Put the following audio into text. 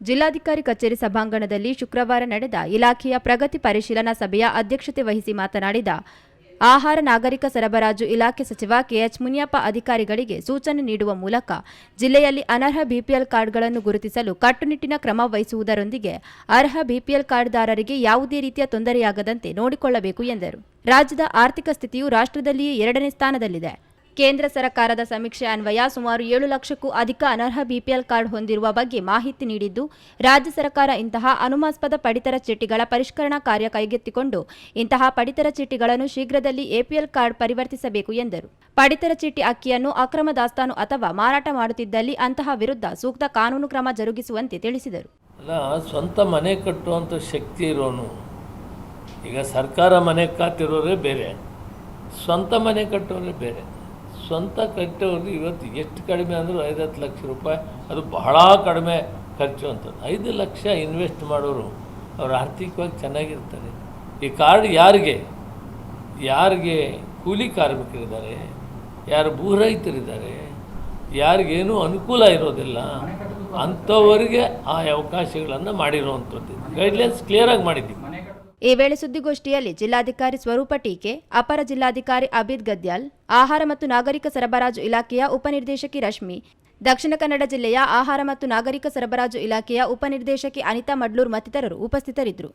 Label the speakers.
Speaker 1: ಜಿಲ್ಲಾಧಿಕಾರಿ ಕಚೇರಿ ಸಭಾಂಗಣದಲ್ಲಿ ಶುಕ್ರವಾರ ನಡೆದ ಇಲಾಖೆಯ ಪ್ರಗತಿ ಪರಿಶೀಲನಾ ಸಭೆಯ ಅಧ್ಯಕ್ಷತೆ ವಹಿಸಿ ಮಾತನಾಡಿದ ಆಹಾರ ನಾಗರಿಕ ಸರಬರಾಜು ಇಲಾಖೆ ಸಚಿವ ಕೆಎಚ್ ಮುನಿಯಪ್ಪ ಅಧಿಕಾರಿಗಳಿಗೆ ಸೂಚನೆ ನೀಡುವ ಮೂಲಕ ಜಿಲ್ಲೆಯಲ್ಲಿ ಅನರ್ಹ ಬಿಪಿಎಲ್ ಕಾರ್ಡ್ಗಳನ್ನು ಗುರುತಿಸಲು ಕಟ್ಟುನಿಟ್ಟಿನ ಕ್ರಮ ವಹಿಸುವುದರೊಂದಿಗೆ ಅರ್ಹ ಬಿಪಿಎಲ್ ಕಾರ್ಡ್ದಾರರಿಗೆ ಯಾವುದೇ ರೀತಿಯ ತೊಂದರೆಯಾಗದಂತೆ ನೋಡಿಕೊಳ್ಳಬೇಕು ಎಂದರು. ರಾಜ್ಯದ ಆರ್ಥಿಕ ಸ್ಥಿತಿಯು ರಾಷ್ಟ್ರದಲ್ಲಿಯೇ ಎರಡನೇ ಸ್ಥಾನದಲ್ಲಿದೆ. ಕೇಂದ್ರ ಸರ್ಕಾರದ ಸಮೀಕ್ಷೆ ಅನ್ವಯ ಸುಮಾರು ಏಳು ಲಕ್ಷಕ್ಕೂ ಅಧಿಕ ಅನರ್ಹ ಬಿಪಿಎಲ್ ಕಾರ್ಡ್ ಹೊಂದಿರುವ ಬಗ್ಗೆ ಮಾಹಿತಿ ನೀಡಿದ್ದು, ರಾಜ್ಯ ಸರ್ಕಾರ ಇಂತಹ ಅನುಮಾಸ್ಪದ ಪಡಿತರ ಚೀಟಿಗಳ ಪರಿಷ್ಕರಣಾ ಕಾರ್ಯ ಕೈಗೆತ್ತಿಕೊಂಡು ಇಂತಹ ಪಡಿತರ ಚೀಟಿಗಳನ್ನು ಶೀಘ್ರದಲ್ಲಿ ಎಪಿಎಲ್ ಕಾರ್ಡ್ ಪರಿವರ್ತಿಸಬೇಕು ಎಂದರು. ಪಡಿತರ ಚೀಟಿ ಅಕ್ಕಿಯನ್ನು ಅಕ್ರಮ ದಾಸ್ತಾನು ಅಥವಾ ಮಾರಾಟ ಮಾಡುತ್ತಿದ್ದಲ್ಲಿ ಅಂತಹ ವಿರುದ್ಧ ಸೂಕ್ತ ಕಾನೂನು ಕ್ರಮ ಜರುಗಿಸುವಂತೆ ತಿಳಿಸಿದರು.
Speaker 2: ಸ್ವಂತ ಮನೆ ಕಟ್ಟುವಂಥ ಶಕ್ತಿ ಇರೋನು. ಈಗ ಸರ್ಕಾರ ಮನೆ ಕಾತಿರೋರೇ ಬೇರೆ, ಸ್ವಂತ ಮನೆ ಕಟ್ಟೋರೇ ಬೇರೆ. ಸ್ವಂತ ಕಟ್ಟೋರು ಇವತ್ತು ಎಷ್ಟು ಕಡಿಮೆ ಅಂದರೂ ಐದತ್ತು ಲಕ್ಷ ರೂಪಾಯಿ, ಅದು ಬಹಳ ಕಡಿಮೆ ಖರ್ಚು ಅಂತದ್ದು ಐದು ಲಕ್ಷ ಇನ್ವೆಸ್ಟ್ ಮಾಡೋರು ಅವರು ಆರ್ಥಿಕವಾಗಿ ಚೆನ್ನಾಗಿರ್ತಾರೆ. ಈ ಕಾರ್ಡ್ ಯಾರಿಗೆ? ಯಾರಿಗೆ ಕೂಲಿ ಕಾರ್ಮಿಕರಿದ್ದಾರೆ, ಯಾರು ಭೂರಹಿತರಿದ್ದಾರೆ ಯಾರಿಗೇನೂ ಅನುಕೂಲ ಇರೋದಿಲ್ಲ, ಅಂಥವರಿಗೆ ಆ ಅವಕಾಶಗಳನ್ನು ಮಾಡಿರುವಂಥದ್ದು. ಗೈಡ್ಲೈನ್ಸ್ ಕ್ಲಿಯರಾಗಿ ಮಾಡಿದ್ದೀವಿ.
Speaker 1: ಈ ವೇಳೆ ಸುದ್ದಿಗೋಷ್ಠಿಯಲ್ಲಿ ಜಿಲ್ಲಾಧಿಕಾರಿ ಸ್ವರೂಪ ಟೀಕೆ, ಅಪರ ಜಿಲ್ಲಾಧಿಕಾರಿ ಅಬಿದ್ ಗದ್ಯಾಲ್, ಆಹಾರ ಮತ್ತು ನಾಗರಿಕ ಸರಬರಾಜು ಇಲಾಖೆಯ ಉಪನಿರ್ದೇಶಕಿ ರಶ್ಮಿ, ದಕ್ಷಿಣ ಕನ್ನಡ ಜಿಲ್ಲೆಯ ಆಹಾರ ಮತ್ತು ನಾಗರಿಕ ಸರಬರಾಜು ಇಲಾಖೆಯ ಉಪನಿರ್ದೇಶಕಿ ಅನಿತಾ ಮಡ್ಲೂರ್ ಮತ್ತಿತರರು ಉಪಸ್ಥಿತರಿದ್ದರು.